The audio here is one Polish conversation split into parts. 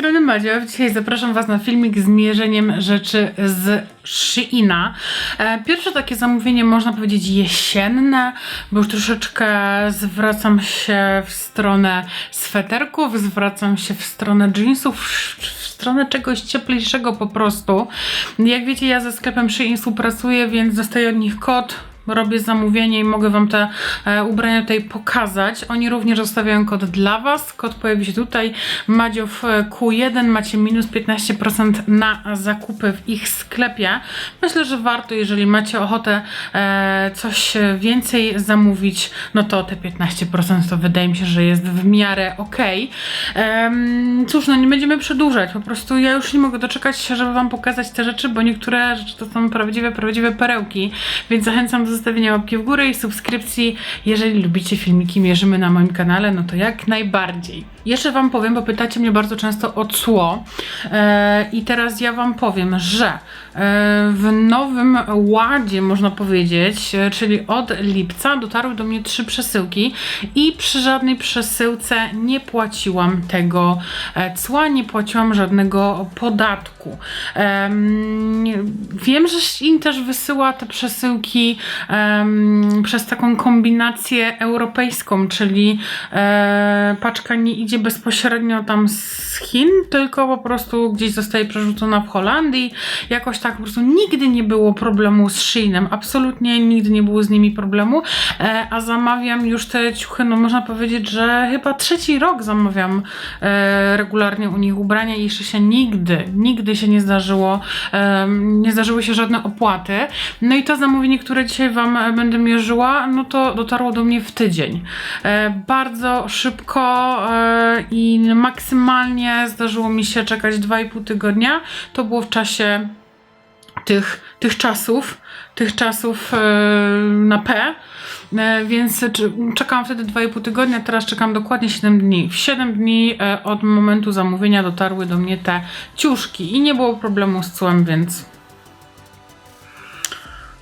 strony Madzia. Dzisiaj zapraszam Was na filmik z mierzeniem rzeczy z Sheina. E, Pierwsze takie zamówienie, można powiedzieć, jesienne, bo już troszeczkę zwracam się w stronę sweterków, zwracam się w stronę jeansów, w stronę czegoś cieplejszego po prostu. Jak wiecie, ja ze sklepem Shein współpracuję, więc dostaję od nich kod robię zamówienie i mogę Wam te e, ubrania tutaj pokazać. Oni również zostawiają kod dla Was. Kod pojawi się tutaj. Madziow e, Q1 macie minus 15% na zakupy w ich sklepie. Myślę, że warto, jeżeli macie ochotę e, coś więcej zamówić, no to te 15% to wydaje mi się, że jest w miarę ok. Cóż, no nie będziemy przedłużać. Po prostu ja już nie mogę doczekać się, żeby Wam pokazać te rzeczy, bo niektóre rzeczy to są prawdziwe, prawdziwe perełki, więc zachęcam do zostawienia łapki w górę i subskrypcji. Jeżeli lubicie filmiki Mierzymy na moim kanale, no to jak najbardziej. Jeszcze Wam powiem, bo pytacie mnie bardzo często o cło e, i teraz ja Wam powiem, że e, w nowym ładzie, można powiedzieć, e, czyli od lipca dotarły do mnie trzy przesyłki i przy żadnej przesyłce nie płaciłam tego e, cła, nie płaciłam żadnego podatku. Em, wiem, że Shein też wysyła te przesyłki em, przez taką kombinację europejską, czyli e, paczka nie idzie bezpośrednio tam z Chin, tylko po prostu gdzieś zostaje przerzucona w Holandii. Jakoś tak po prostu nigdy nie było problemu z Sheinem, absolutnie nigdy nie było z nimi problemu, e, a zamawiam już te ciuchy, no można powiedzieć, że chyba trzeci rok zamawiam e, regularnie u nich ubrania i jeszcze się nigdy, nigdy się nie zdarzyło, em, nie zdarzyły się żadne opłaty. No i to zamówienie, które dzisiaj Wam e, będę mierzyła, no to dotarło do mnie w tydzień. E, bardzo szybko e, i maksymalnie zdarzyło mi się czekać 2,5 tygodnia. To było w czasie tych, tych czasów, tych czasów e, na P. E, Więc czekałam wtedy 2,5 tygodnia, teraz czekam dokładnie 7 dni. W 7 dni e, od momentu zamówienia dotarły do mnie te ciuszki i nie było problemu z cłem, więc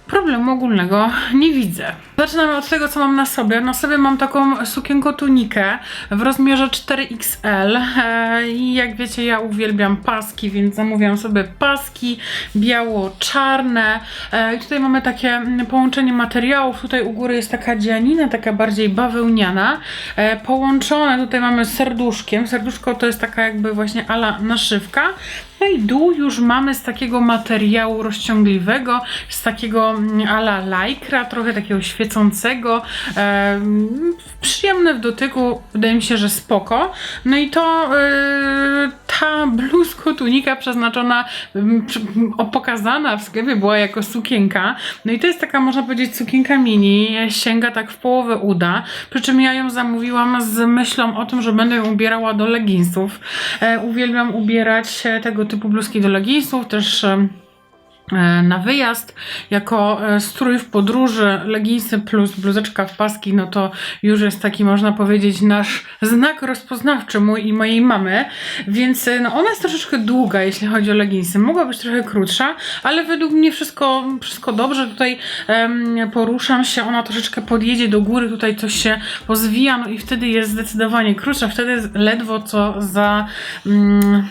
problemu ogólnego nie widzę. Zaczynamy od tego, co mam na sobie. Na sobie mam taką sukienko tunikę w rozmiarze 4XL e, i jak wiecie, ja uwielbiam paski, więc zamówiłam sobie paski biało-czarne. E, I tutaj mamy takie mm, połączenie materiałów. Tutaj u góry jest taka dzianina, taka bardziej bawełniana. E, Połączone tutaj mamy serduszkiem. Serduszko to jest taka jakby właśnie ala naszywka. No i dół już mamy z takiego materiału rozciągliwego, z takiego mm, ala lajkra, trochę takiego świecącego, em, przyjemne w dotyku, wydaje mi się, że spoko. No i to yy, ta bluzko tunika przeznaczona, pokazana w sklepie była jako sukienka. No i to jest taka, można powiedzieć, sukienka mini, sięga tak w połowę uda, przy czym ja ją zamówiłam z myślą o tym, że będę ją ubierała do leginsów. E, uwielbiam ubierać e, tego typu bluzki do leginsów, też e, na wyjazd, jako e, strój w podróży, leginsy plus bluzeczka w paski, no to już jest taki, można powiedzieć, nasz znak rozpoznawczy mój i mojej mamy, więc e, no ona jest troszeczkę długa, jeśli chodzi o leginsy. Mogła być trochę krótsza, ale według mnie wszystko, wszystko dobrze. Tutaj poruszam się, ona troszeczkę podjedzie do góry, tutaj coś się pozwija, no i wtedy jest zdecydowanie krótsza, wtedy ledwo co za... Mm,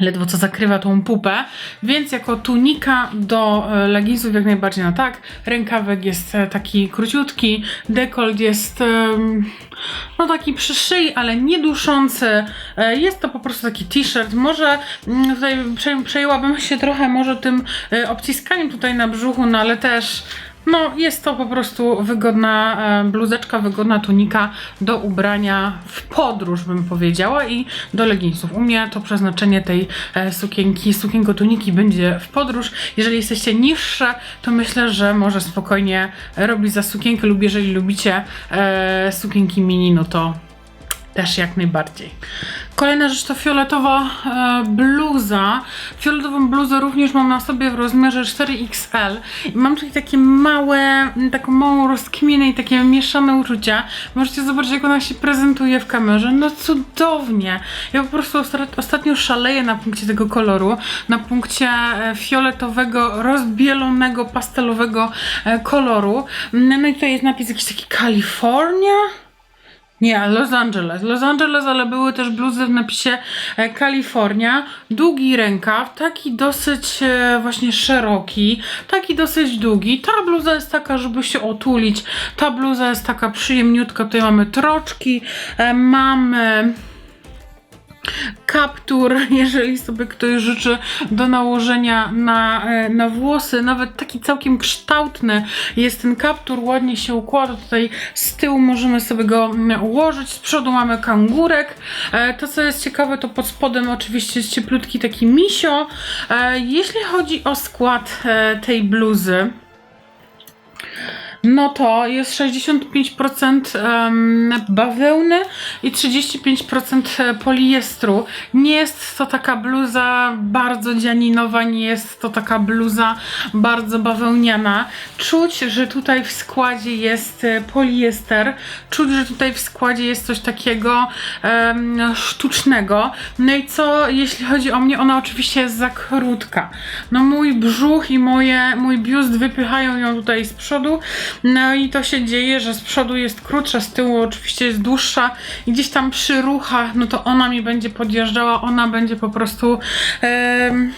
ledwo co zakrywa tą pupę, więc jako tunika do e, leginsów jak najbardziej na tak. Rękawek jest e, taki króciutki, dekolt jest no taki przy szyi, ale nie duszący. E, Jest to po prostu taki t-shirt. Może mm, tutaj prze, przejęłabym się trochę może tym obciskaniem tutaj na brzuchu, no ale też no, jest to po prostu wygodna e, bluzeczka, wygodna tunika do ubrania w podróż, bym powiedziała, i do leginsów. U mnie to przeznaczenie tej e, sukienki, sukienko tuniki będzie w podróż. Jeżeli jesteście niższe, to myślę, że może spokojnie robić za sukienkę lub jeżeli lubicie e, sukienki mini, no to też jak najbardziej. Kolejna rzecz to fioletowa e, bluza. Fioletową bluzę również mam na sobie w rozmiarze 4XL. I mam tutaj takie małe, taką małą rozkminę i takie mieszane uczucia. Możecie zobaczyć, jak ona się prezentuje w kamerze. No cudownie. Ja po prostu osta- ostatnio szaleję na punkcie tego koloru. Na punkcie e, fioletowego, rozbielonego, pastelowego e, koloru. No i tutaj jest napis jakiś taki California. Nie, Los Angeles. Los Angeles, ale były też bluzy w napisie e, Kalifornia. Długi rękaw, taki dosyć e, właśnie szeroki, taki dosyć długi. Ta bluza jest taka, żeby się otulić. Ta bluza jest taka przyjemniutka. Tutaj mamy troczki, e, mamy kaptur, jeżeli sobie ktoś życzy do nałożenia na, e, na włosy, nawet taki całkiem kształtny jest ten kaptur, ładnie się układa, tutaj z tyłu możemy sobie go mm, ułożyć, z przodu mamy kangurek, E, to co jest ciekawe to pod spodem oczywiście jest cieplutki taki misio, E, jeśli chodzi o skład tej bluzy, no to jest 65% em, bawełny i 35% poliestru. Nie jest to taka bluza bardzo dzianinowa, nie jest to taka bluza bardzo bawełniana. Czuć, że tutaj w składzie jest e, poliester, czuć, że tutaj w składzie jest coś takiego em, sztucznego. No i co, jeśli chodzi o mnie, ona oczywiście jest za krótka. No mój brzuch i moje, mój biust wypychają ją tutaj z przodu, no i to się dzieje, że z przodu jest krótsza, z tyłu oczywiście jest dłuższa i gdzieś tam przy ruchach, no to ona mi będzie podjeżdżała, ona będzie po prostu... em,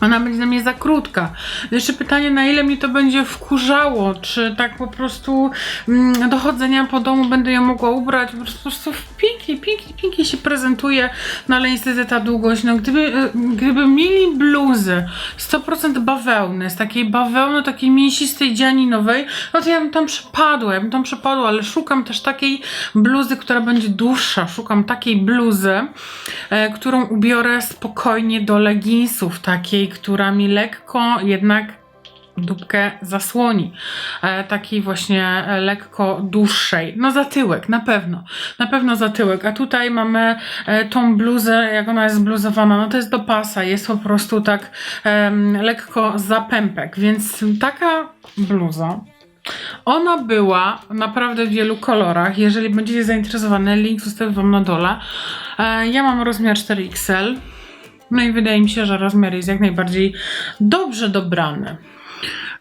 ona będzie na mnie za krótka. Jeszcze pytanie, na ile mi to będzie wkurzało? Czy tak po prostu mm, do chodzenia po domu będę ją mogła ubrać? Po prostu pięknie, pięknie, pięknie się prezentuje, no ale niestety ta długość. No gdyby, e, gdyby mieli bluzy 100% bawełny, z takiej bawełny, takiej mięsistej dzianinowej, no to ja bym tam przepadła, ja bym tam przepadła, ale szukam też takiej bluzy, która będzie dłuższa. Szukam takiej bluzy, e, którą ubiorę spokojnie do leginsów, takiej, która mi lekko jednak dupkę zasłoni. E, takiej właśnie e, lekko dłuższej. No zatyłek, na pewno. Na pewno zatyłek. A tutaj mamy e, tą bluzę, jak ona jest zbluzowana, no to jest do pasa. Jest po prostu tak em, lekko zapępek. Więc taka bluza ona była naprawdę w wielu kolorach. Jeżeli będziecie zainteresowane, link zostawię Wam na dole. E, Ja mam rozmiar 4XL. No i wydaje mi się, że rozmiar jest jak najbardziej dobrze dobrany.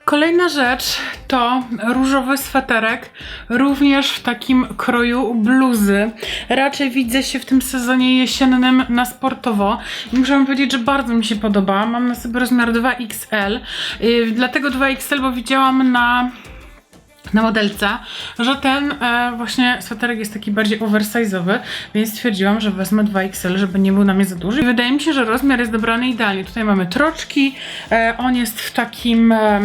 Kolejna rzecz to różowy sweterek, również w takim kroju bluzy. Raczej widzę się w tym sezonie jesiennym na sportowo i muszę powiedzieć, że bardzo mi się podoba. Mam na sobie rozmiar 2XL, yy, dlatego 2XL, bo widziałam na na modelce, że ten e, właśnie sweterek jest taki bardziej oversize'owy, więc stwierdziłam, że wezmę 2XL, żeby nie był na mnie za duży. I wydaje mi się, że rozmiar jest dobrany idealnie. Tutaj mamy troczki, e, on jest w takim... E,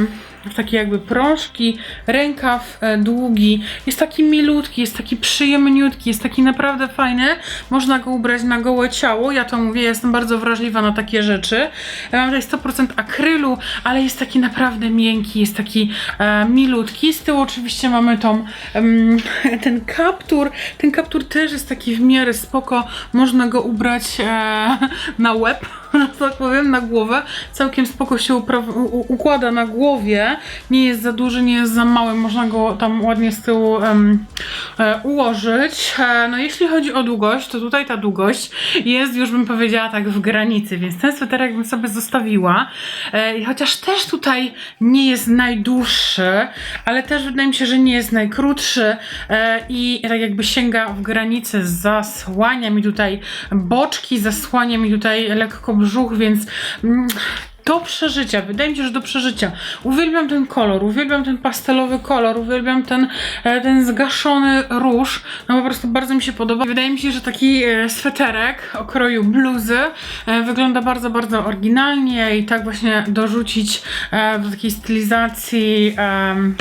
takie jakby prążki, rękaw e, długi, jest taki milutki, jest taki przyjemniutki, jest taki naprawdę fajny. Można go ubrać na gołe ciało, ja to mówię, jestem bardzo wrażliwa na takie rzeczy. Ja mam tutaj 100% akrylu, ale jest taki naprawdę miękki, jest taki e, milutki. Z tyłu oczywiście mamy tą, ten kaptur, ten kaptur też jest taki w miarę spoko, można go ubrać e, na łeb, tak powiem, na głowę. Całkiem spoko się układa na głowie. Nie jest za duży, nie jest za mały. Można go tam ładnie z tyłu em, e, ułożyć. E, no jeśli chodzi o długość, to tutaj ta długość jest już bym powiedziała tak w granicy, więc ten sweterek bym sobie zostawiła. E, chociaż też tutaj nie jest najdłuższy, ale też wydaje mi się, że nie jest najkrótszy e, i tak jakby sięga w granicy, zasłania mi tutaj boczki, zasłania mi tutaj lekko brzuch, więc mm, do przeżycia, wydaje mi się, że do przeżycia. Uwielbiam ten kolor, uwielbiam ten pastelowy kolor, uwielbiam ten, e, ten zgaszony róż. No po prostu bardzo mi się podoba. Wydaje mi się, że taki e, sweterek o kroju bluzy e, wygląda bardzo, bardzo oryginalnie i tak właśnie dorzucić do takiej stylizacji. em,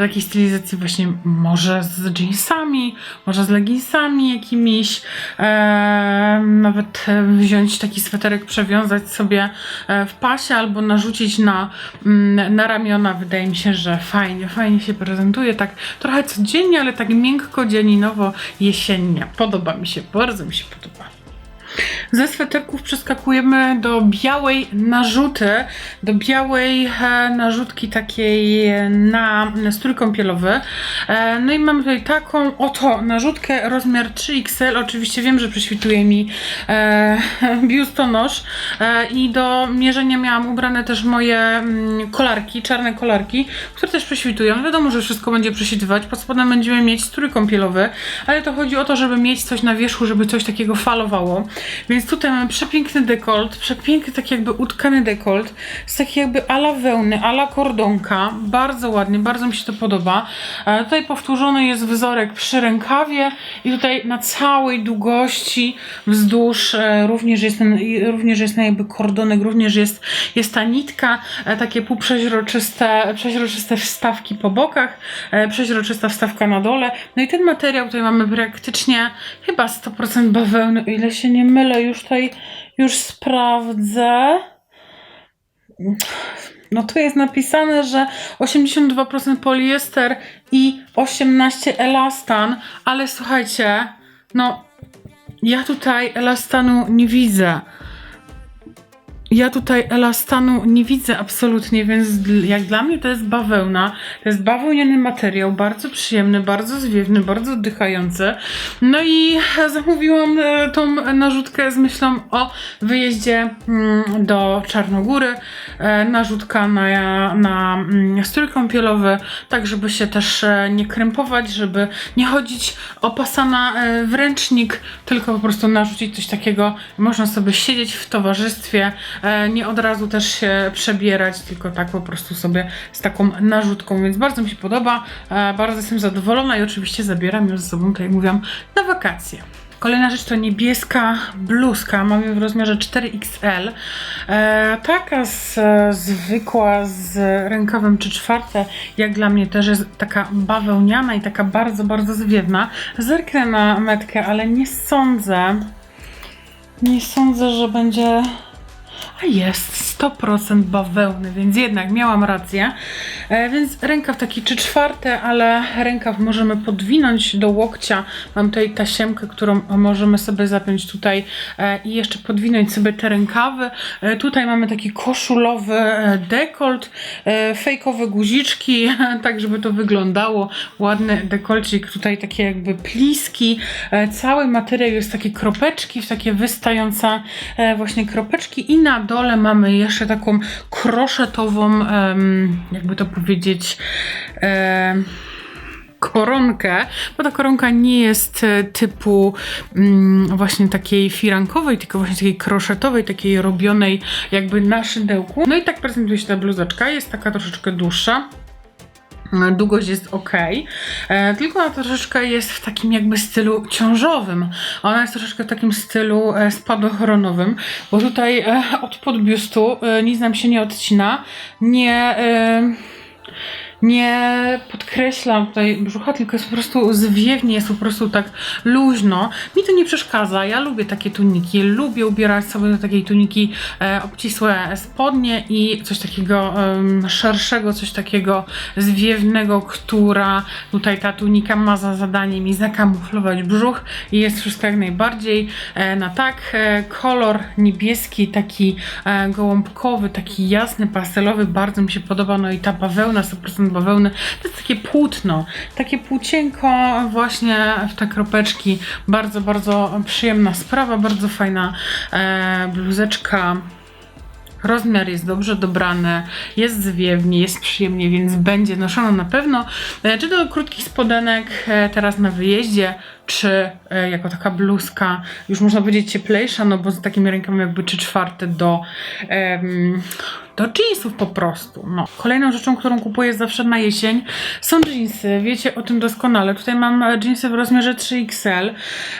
takiej stylizacji właśnie może z jeansami, może z leginsami jakimiś, e, nawet wziąć taki sweterek, przewiązać sobie e, w pasie albo narzucić na, mm, na ramiona. Wydaje mi się, że fajnie, fajnie się prezentuje, tak trochę codziennie, ale tak miękko, dzieninowo, jesiennie. Podoba mi się, bardzo mi się podoba. Ze sweterków przeskakujemy do białej narzuty, do białej e, narzutki takiej na strój kąpielowy. E, no i mam tutaj taką oto narzutkę, rozmiar 3XL. Oczywiście wiem, że prześwituje mi e, biustonosz e, i do mierzenia miałam ubrane też moje mm, kolarki, czarne kolarki, które też prześwitują. Wiadomo, że wszystko będzie prześwitywać. Pod spodem będziemy mieć strój kąpielowy, ale to chodzi o to, żeby mieć coś na wierzchu, żeby coś takiego falowało. Więc tutaj mamy przepiękny dekolt, przepiękny tak jakby utkany dekolt, z takiej jakby ala wełny, ala kordonka. Bardzo ładnie, bardzo mi się to podoba. E, tutaj powtórzony jest wzorek przy rękawie i tutaj na całej długości wzdłuż e, również jest ten, również jest ten jakby kordonek, również jest, jest ta nitka, e, takie półprzeźroczyste przeźroczyste wstawki po bokach, e, przeźroczysta wstawka na dole. No i ten materiał tutaj mamy praktycznie chyba 100% bawełny, o ile się nie mylę, już tutaj już sprawdzę. No tu jest napisane, że 82% poliester i 18 elastan, ale słuchajcie, no ja tutaj elastanu nie widzę. Ja tutaj elastanu nie widzę absolutnie, więc jak dla mnie to jest bawełna. To jest bawełniany materiał, bardzo przyjemny, bardzo zwiewny, bardzo oddychający. No i zamówiłam e, tą narzutkę z myślą o wyjeździe mm, do Czarnogóry. E, Narzutka na, na mm, strój kąpielowy, tak żeby się też e, nie krępować, żeby nie chodzić opasana w ręcznik, tylko po prostu narzucić coś takiego. Można sobie siedzieć w towarzystwie, nie od razu też się przebierać, tylko tak po prostu sobie z taką narzutką, więc bardzo mi się podoba, e, bardzo jestem zadowolona i oczywiście zabieram ją ze sobą, tak jak mówiłam, na wakacje. Kolejna rzecz to niebieska bluzka, mam ją w rozmiarze 4XL. E, taka z, zwykła z rękawem 3 czwarte, jak dla mnie też jest taka bawełniana i taka bardzo, bardzo zwiewna. Zerknę na metkę, ale nie sądzę, nie sądzę, że będzie jest 100% bawełny, więc jednak miałam rację. E, więc rękaw taki 3 czwarte, ale rękaw możemy podwinąć do łokcia. Mam tutaj tasiemkę, którą możemy sobie zapiąć tutaj e, i jeszcze podwinąć sobie te rękawy. E, tutaj mamy taki koszulowy e, dekolt, e, fejkowe guziczki, tak żeby to wyglądało. Ładny dekolcik, tutaj takie jakby pliski. E, cały materiał jest takie kropeczki, w takie wystające e, właśnie kropeczki i na dole mamy jeszcze taką kroszetową, jakby to powiedzieć, koronkę, bo ta koronka nie jest e, typu mm, właśnie takiej firankowej, tylko właśnie takiej kroszetowej, takiej robionej jakby na szydełku. No i tak prezentuje się ta bluzeczka, jest taka troszeczkę dłuższa. E, Długość jest ok, e, tylko ona troszeczkę jest w takim jakby stylu ciążowym. Ona jest troszeczkę w takim stylu e, spadochronowym, bo tutaj od podbiustu nic nam się nie odcina, nie. E, nie podkreślam tutaj brzucha, tylko jest po prostu zwiewnie, jest po prostu tak luźno. Mi to nie przeszkadza, ja lubię takie tuniki, lubię ubierać sobie do takiej tuniki e, obcisłe spodnie i coś takiego em, szerszego, coś takiego zwiewnego, która tutaj ta tunika ma za zadanie mi zakamuflować brzuch i jest wszystko jak najbardziej e, na tak. E, kolor niebieski, taki e, gołąbkowy, taki jasny, pastelowy, bardzo mi się podoba, no i ta bawełna, 100% bawełny, to jest takie płótno, takie płócienko właśnie w te kropeczki, bardzo, bardzo przyjemna sprawa, bardzo fajna e, bluzeczka. Rozmiar jest dobrze dobrany, jest zwiewnie, jest przyjemnie, więc będzie noszona na pewno. E, Czy do krótkich spodenek e, teraz na wyjeździe, czy e, jako taka bluzka, już można powiedzieć cieplejsza, no bo z takimi rękami jakby trzy czwarte do, em, do jeansów po prostu. No. Kolejną rzeczą, którą kupuję zawsze na jesień są jeansy. Wiecie o tym doskonale. Tutaj mam e, jeansy w rozmiarze 3XL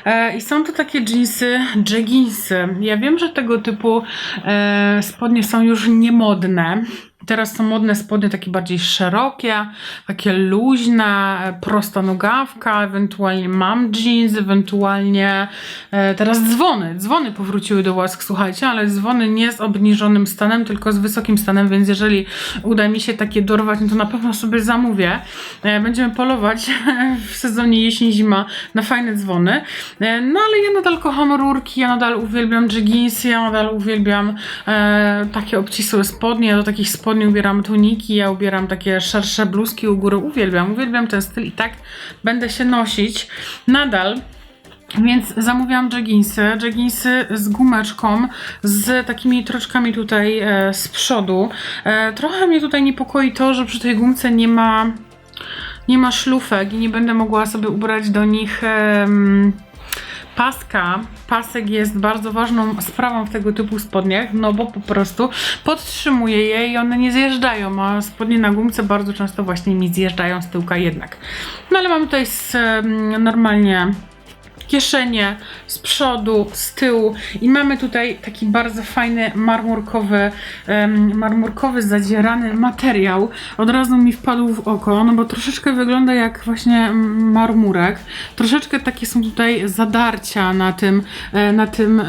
e, i są to takie jeansy, jegginsy. Ja wiem, że tego typu e, spodnie są już niemodne. Teraz są modne spodnie takie bardziej szerokie, takie luźne, prosta nogawka, ewentualnie mam jeans, ewentualnie e, teraz dzwony. Dzwony powróciły do łask, słuchajcie, ale dzwony nie z obniżonym stanem, tylko z wysokim stanem, więc jeżeli uda mi się takie dorwać, no to na pewno sobie zamówię. E, będziemy polować w sezonie jesień-zima na fajne dzwony. E, no ale ja nadal kocham rurki, ja nadal uwielbiam jeginsy, ja nadal uwielbiam takie obcisłe spodnie, do takich spodni ubieram tuniki, ja ubieram takie szersze bluzki u góry, uwielbiam, uwielbiam ten styl i tak będę się nosić nadal. Więc zamówiłam jeginsy, jeginsy z gumeczką, z takimi troczkami tutaj e, z przodu. E, trochę mnie tutaj niepokoi to, że przy tej gumce nie ma, nie ma szlufek i nie będę mogła sobie ubrać do nich em, paska. Pasek jest bardzo ważną sprawą w tego typu spodniach, no bo po prostu podtrzymuje je i one nie zjeżdżają, a spodnie na gumce bardzo często właśnie mi zjeżdżają z tyłka jednak. No ale mam tutaj z, normalnie kieszenie z przodu, z tyłu i mamy tutaj taki bardzo fajny marmurkowy, marmurkowy zadzierany materiał. Od razu mi wpadł w oko, no bo troszeczkę wygląda jak właśnie marmurek. Troszeczkę takie są tutaj zadarcia na tym, e, na tym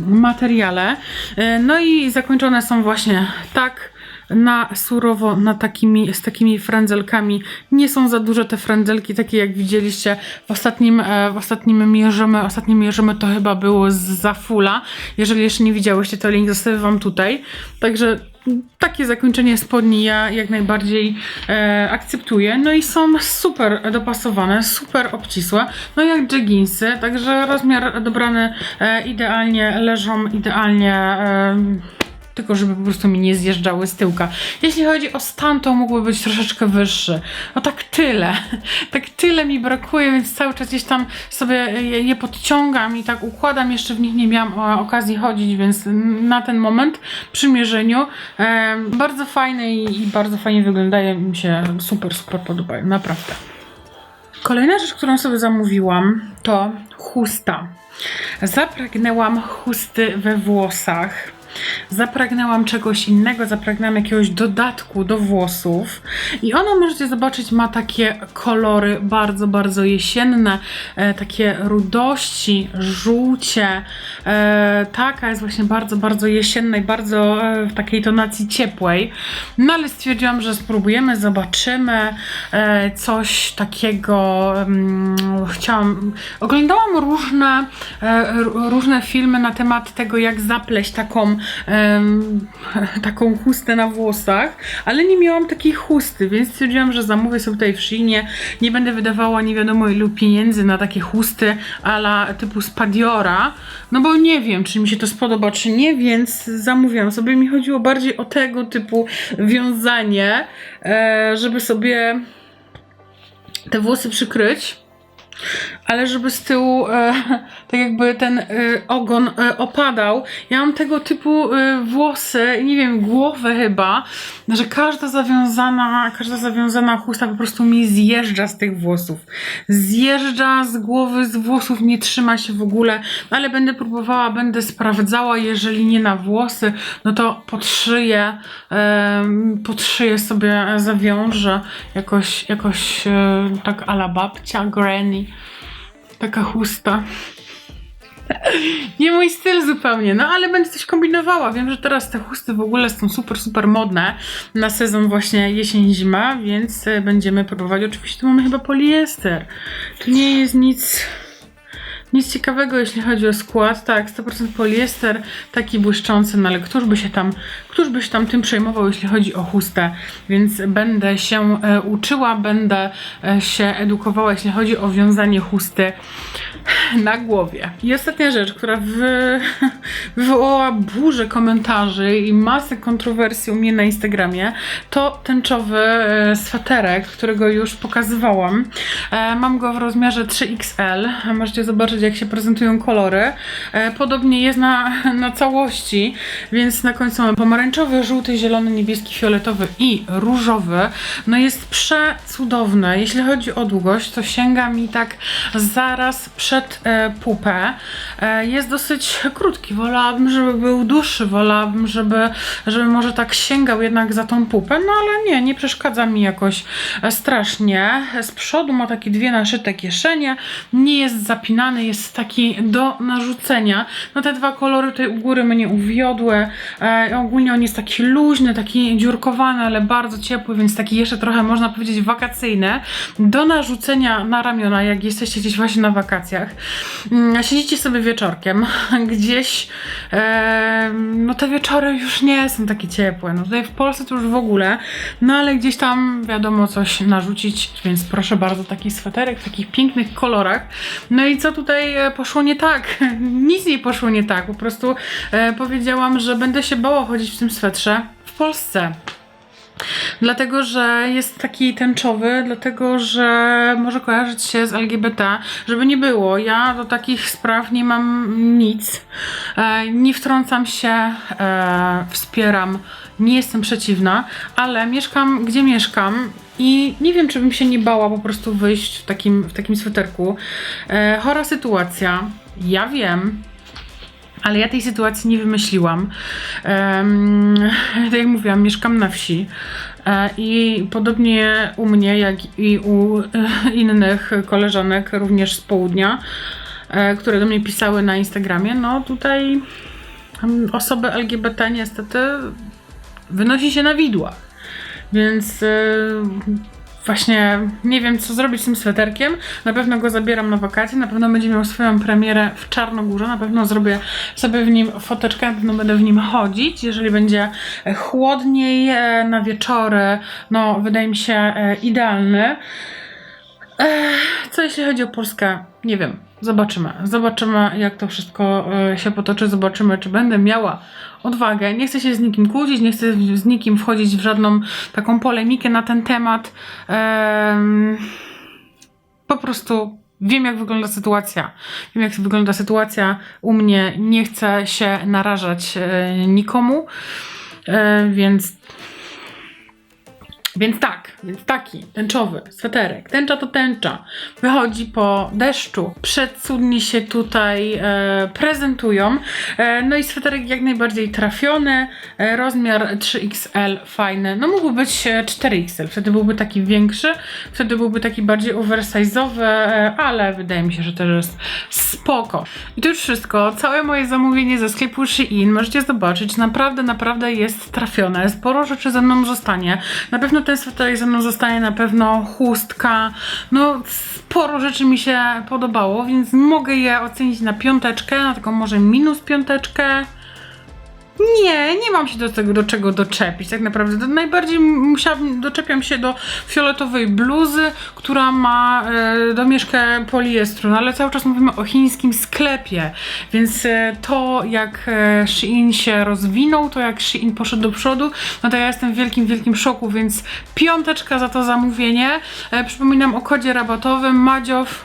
materiale. E, No i zakończone są właśnie tak na surowo, na takimi, z takimi frędzelkami. Nie są za duże te frędzelki, takie jak widzieliście w ostatnim, e, w ostatnim mierzymy. Ostatnim mierzymy to chyba było z Zafula. Jeżeli jeszcze nie widziałyście, to link zostawię wam tutaj. Także takie zakończenie spodni ja jak najbardziej e, akceptuję. No i są super dopasowane, super obcisłe. No jak jeginsy, także rozmiar dobrany e, idealnie, leżą idealnie. E, tylko żeby po prostu mi nie zjeżdżały z tyłka. Jeśli chodzi o stan, to mógłby być troszeczkę wyższy. No tak tyle. Tak tyle mi brakuje, więc cały czas gdzieś tam sobie je, podciągam i tak układam. Jeszcze w nich nie miałam e, okazji chodzić, więc na ten moment przy mierzeniu e, bardzo fajne i, i bardzo fajnie wyglądają. Mi się super, super podobają. Naprawdę. Kolejna rzecz, którą sobie zamówiłam, to chusta. Zapragnęłam chusty we włosach. Zapragnęłam czegoś innego, zapragnęłam jakiegoś dodatku do włosów. I ono możecie zobaczyć, ma takie kolory bardzo, bardzo jesienne, e, takie rudości, żółcie. E, taka jest właśnie bardzo, bardzo jesienna i bardzo e, w takiej tonacji ciepłej. No ale stwierdziłam, że spróbujemy, zobaczymy e, coś takiego. mm, chciałam. Oglądałam różne, e, różne filmy na temat tego, jak zapleść taką, em, taką chustę na włosach, ale nie miałam takiej chusty, więc stwierdziłam, że zamówię sobie tutaj w Shinie. Nie będę wydawała nie wiadomo ilu pieniędzy na takie chusty ala typu Spadiora, no bo nie wiem, czy mi się to spodoba, czy nie, więc zamówiłam sobie. Mi chodziło bardziej o tego typu wiązanie, e, żeby sobie te włosy przykryć. Ale żeby z tyłu e, tak jakby ten e, ogon e, opadał. Ja mam tego typu e, włosy, nie wiem, głowę chyba, że każda zawiązana, każda zawiązana chusta po prostu mi zjeżdża z tych włosów. Zjeżdża z głowy, z włosów, nie trzyma się w ogóle, ale będę próbowała, będę sprawdzała, jeżeli nie na włosy, no to pod szyję, em, pod szyję sobie zawiążę jakoś, jakoś e, tak ala babcia, granny. Taka chusta. Nie mój styl zupełnie, no ale będę coś kombinowała. Wiem, że teraz te chusty w ogóle są super, super modne na sezon właśnie jesień-zima, więc e, będziemy próbować. Oczywiście tu mamy chyba poliester. Tu nie jest nic, nic ciekawego, jeśli chodzi o skład. Tak, 100% poliester, taki błyszczący, no ale któż by się tam, któż by się tam tym przejmował, jeśli chodzi o chustę. Więc będę się e, uczyła, będę e, się edukowała, jeśli chodzi o wiązanie chusty na głowie. I ostatnia rzecz, która wy... wywołała burzę komentarzy i masę kontrowersji u mnie na Instagramie, to tęczowy e, sweterek, którego już pokazywałam. Mam go w rozmiarze 3XL. Możecie zobaczyć, jak się prezentują kolory. Podobnie jest na, na całości, więc na końcu mamy pomarańczowy, żółty, zielony, niebieski, fioletowy i różowy. No jest przecudowny. Jeśli chodzi o długość, to sięga mi tak zaraz przed e, pupę. E, jest dosyć krótki. Wolałabym, żeby był dłuższy. Wolałabym, żeby, żeby może tak sięgał jednak za tą pupę, no ale nie, nie przeszkadza mi jakoś e, strasznie. Z przodu ma takie dwie naszyte kieszenie. Nie jest zapinany, jest taki do narzucenia. No te dwa kolory tutaj u góry mnie uwiodły. E, ogólnie on jest taki luźny, taki dziurkowany, ale bardzo ciepły, więc taki jeszcze trochę można powiedzieć wakacyjny. Do narzucenia na ramiona, jak jesteście gdzieś właśnie na wakacjach. Mm, Siedzicie sobie wieczorkiem gdzieś. E, no te wieczory już nie są takie ciepłe. No tutaj w Polsce to już w ogóle. No ale gdzieś tam wiadomo coś narzucić, więc proszę bardzo, taki sweterek w takich pięknych kolorach. No i co tutaj e, poszło nie tak? Nic nie poszło nie tak. Po prostu e, powiedziałam, że będę się bała chodzić w tym swetrze w Polsce. Dlatego, że jest taki tęczowy, dlatego, że może kojarzyć się z LGBT, żeby nie było. Ja do takich spraw nie mam nic. E, nie wtrącam się, e, wspieram, nie jestem przeciwna, ale mieszkam gdzie mieszkam. I nie wiem, czy bym się nie bała po prostu wyjść w takim, w takim sweterku. E, chora sytuacja. Ja wiem, ale ja tej sytuacji nie wymyśliłam. Um, tak jak mówiłam, mieszkam na wsi. E, I podobnie u mnie, jak i u e, innych koleżanek, również z południa, e, które do mnie pisały na Instagramie, no tutaj em, osoby LGBT niestety wynosi się na widłach. Więc właśnie nie wiem, co zrobić z tym sweterkiem. Na pewno go zabieram na wakacje, na pewno będzie miał swoją premierę w Czarnogórze, na pewno zrobię sobie w nim foteczkę, na pewno będę w nim chodzić. Jeżeli będzie e, chłodniej e, na wieczory, no wydaje mi się e, idealny. Ech, Co jeśli chodzi o Polskę? Nie wiem. Zobaczymy. Zobaczymy, jak to wszystko e, się potoczy. Zobaczymy, czy będę miała odwagę. Nie chcę się z nikim kłócić, nie chcę z nikim wchodzić w żadną taką polemikę na ten temat. Em, po prostu wiem, jak wygląda sytuacja. Wiem, jak wygląda sytuacja u mnie. Nie chcę się narażać e, nikomu, e, więc więc tak, więc taki tęczowy sweterek. Tęcza to tęcza. Wychodzi po deszczu. Przecudnie się tutaj e, prezentują. E, no i sweterek jak najbardziej trafiony. E, rozmiar 3XL fajny. No mógłby być e, 4XL. Wtedy byłby taki większy. Wtedy byłby taki bardziej oversize'owy, e, ale wydaje mi się, że też jest spoko. I to już wszystko. Całe moje zamówienie ze sklepu Shein możecie zobaczyć. Naprawdę, naprawdę jest trafione. Sporo rzeczy ze mną zostanie. Na pewno ten sweterek ze mną zostanie, na pewno chustka. No, sporo rzeczy mi się podobało, więc mogę je ocenić na piąteczkę, na taką może minus piąteczkę. Nie, nie mam się do tego do czego doczepić tak naprawdę. Najbardziej musiałabym, doczepiam się do fioletowej bluzy, która ma e, domieszkę poliestru, no ale cały czas mówimy o chińskim sklepie, więc e, to jak e, Shein się rozwinął, to jak Shein poszedł do przodu, no to ja jestem w wielkim, wielkim szoku, więc piąteczka za to zamówienie. E, przypominam o kodzie rabatowym Madziow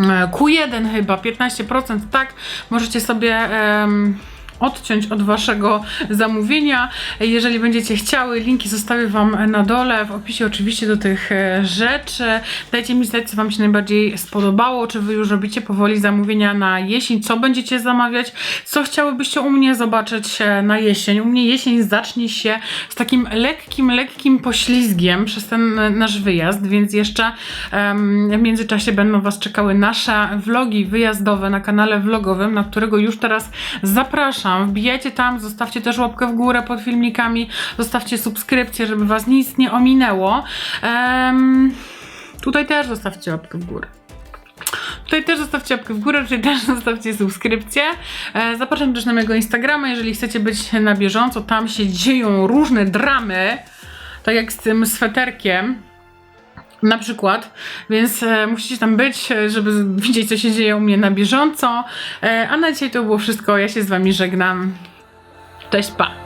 e, Q1 chyba, 15%, tak? Możecie sobie odciąć od waszego zamówienia. Jeżeli będziecie chciały, linki zostawię wam na dole, w opisie oczywiście do tych e, rzeczy. Dajcie mi znać, co wam się najbardziej spodobało, czy wy już robicie powoli zamówienia na jesień, co będziecie zamawiać, co chciałybyście u mnie zobaczyć e, na jesień. U mnie jesień zacznie się z takim lekkim, lekkim poślizgiem przez ten e, nasz wyjazd, więc jeszcze w międzyczasie będą was czekały nasze vlogi wyjazdowe na kanale vlogowym, na którego już teraz zapraszam. Wbijajcie tam, zostawcie też łapkę w górę pod filmikami, zostawcie subskrypcję, żeby was nic nie ominęło. Em, tutaj też zostawcie łapkę w górę. Tutaj też zostawcie łapkę w górę, tutaj też zostawcie subskrypcję. E, zapraszam też na mojego Instagrama, jeżeli chcecie być na bieżąco. Tam się dzieją różne dramy, tak jak z tym sweterkiem. Na przykład, więc e, musicie tam być, e, żeby widzieć, co się dzieje u mnie na bieżąco. E, a na dzisiaj to było wszystko. Ja się z Wami żegnam. Cześć, pa!